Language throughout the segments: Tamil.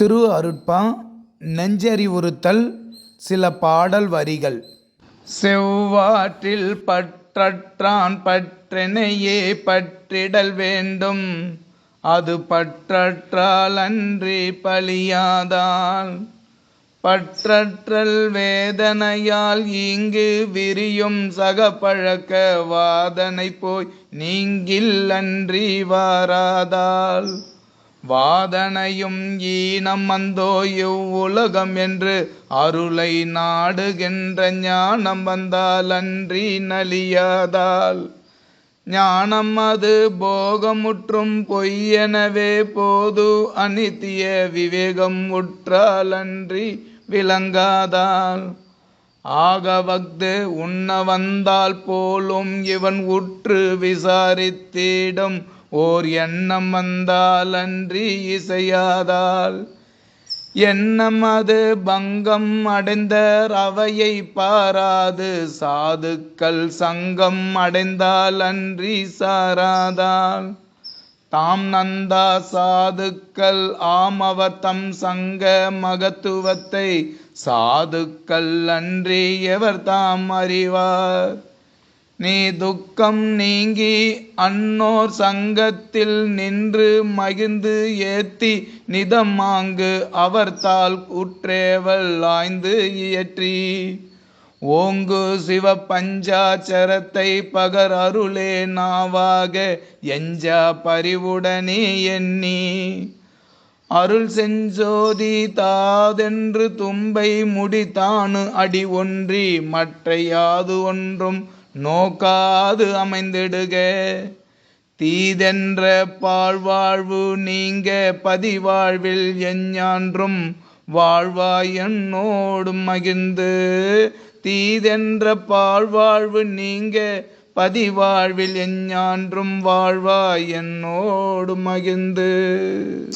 திரு அருட்பா நெஞ்சறிவுறுத்தல் சில பாடல் வரிகள். செவ்வாற்றில் பற்றற்றான் பற்றெனையே பற்றிடல் வேண்டும். அது பற்றற்றால் அன்றி பழியாதால். பற்றற்றல் வேதனையால் இங்கு விரியும் சகப்பழக்க வாதனை போய் நீங்கில் அன்றி வாராதால். வாதனையும் ஈனம் வந்தோ இவ்வுலகம் என்று அருளை நாடுகின்ற ஞானம் வந்தால் அன்றி நலியாதால். ஞானம் அது போகமுற்றும் பொய்யெனவே போது அனித்திய விவேகம் உற்றால் அன்றி விளங்காதால். ஆகவக்து உண்ண வந்தால் போலும் இவன் உற்று விசாரித்திடும் ஓர் எண்ணம் வந்தால் அன்றி இசையாதால். எண்ணம் அது பங்கம் அடைந்த அவையை பாராது. சாதுக்கள் சங்கம் அடைந்தால் அன்றி சாராதால். தாம் நந்தா சாதுக்கள் ஆம் அவர் தம் சங்க மகத்துவத்தை. சாதுக்கள் அன்றி எவர் தாம் அறிவார்? நீ துக்கம் நீங்கி அன்னோர் சங்கத்தில் நின்று மகிழ்ந்து ஏத்தி நிதமாங்கு அவர் குற்றேவல் ஆய்ந்து இயற்றி. ஓங்கு சிவ பஞ்சாச்சரத்தை பகர் அருளே நாவாக எஞ்சா பரிவுடனே எண்ணி. அருள் செஞ்சோதி தாதென்று தும்பை முடித்தானு அடி ஒன்றி மற்ற யாது ஒன்றும் நோக்காது அமைந்திடுக. தீதென்ற பாழ்வாழ்வு நீங்க பதிவாழ்வில் எஞ்ஞான்றும் வாழ்வாய் என்னோடும் மகிழ்ந்து. தீதென்ற பாழ்வாழ்வு நீங்க பதிவாழ்வில் எஞ்ஞான்றும் வாழ்வாய் என்னோடு மகிழ்ந்து.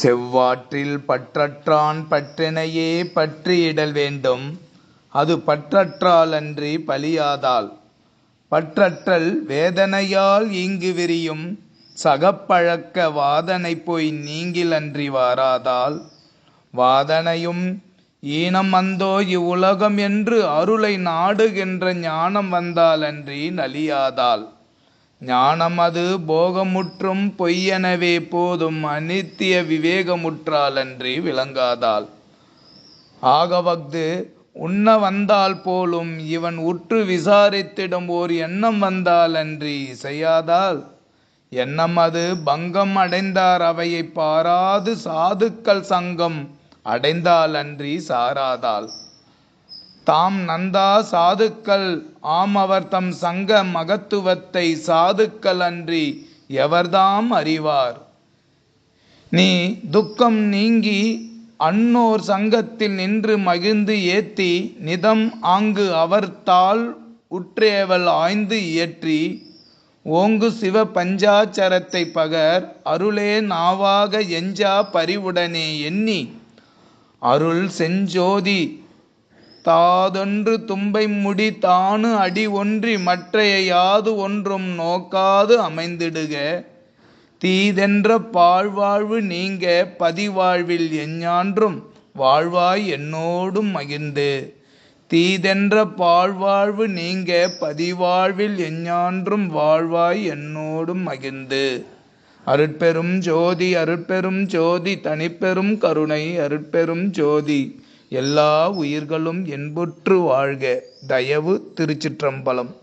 செவ்வாற்றில் பற்றற்றான் பற்றினையே பற்றியிடல் வேண்டும். அது பற்றற்றால் அன்றி பலியாதால் பற்றற்றல் வேதனையால் இங்கு விரியும் சகப்பழக்க வாதனை போய் நீங்கிலன்றி வாராதால் வாதனையும் ஈனம் அந்தோ இவ்வுலகம் என்று அருளை நாடுகின்ற ஞானம் வந்தாலன்றி நலியாதால். ஞானம் அது போகமுற்றும் பொய்யெனவே போதும் அனித்திய விவேகமுற்றாலன்றி விளங்காதால். ஆகவக்து உண்ண வந்தால் போலும் இவன் உற்று விசாரித்திடும் ஓர் எண்ணம் வந்தால் அன்றி செய்யாதால். எண்ணம் அது பங்கம் அடைந்தார் அவையை பாராது சாதுக்கள் சங்கம் அடைந்தால் அன்றி சாராதால். தாம் நந்தா சாதுக்கள் ஆம் அவர் தம் சங்க மகத்துவத்தை சாதுக்கள் அன்றி எவர்தாம் அறிவார். நீ துக்கம் நீங்கி அன்னோர் சங்கத்தில் நின்று மகிழ்ந்து ஏத்தி நிதம் ஆங்கு அவர் தாள் உற்றேவல் ஆய்ந்து இயற்றி ஓங்கு சிவ பஞ்சாச்சரத்தை பகர் அருளே நாவாக எஞ்சா பரிவுடனே எண்ணி அருள் செஞ்சோதி தாதொன்று தும்பை முடி தானு அடி ஒன்றி மற்றைய யாது ஒன்றும் நோக்காது அமைந்திடுக. தீதென்ற பாழ்வாழ்வு நீங்க பதிவாழ்வில் எஞ்ஞான்றும் வாழ்வாய் என்னோடும் மகிழ்ந்து. தீதென்ற பாழ்வாழ்வு நீங்க பதிவாழ்வில் எஞ்ஞான்றும் வாழ்வாய் என்னோடும் மகிழ்ந்து. அருட்பெரும் ஜோதி அருட்பெரும் ஜோதி தனிப்பெரும் கருணை அருட்பெரும் ஜோதி எல்லா உயிர்களும் என்புற்று வாழ்க. தயவு திருச்சிற்றம்பலம்.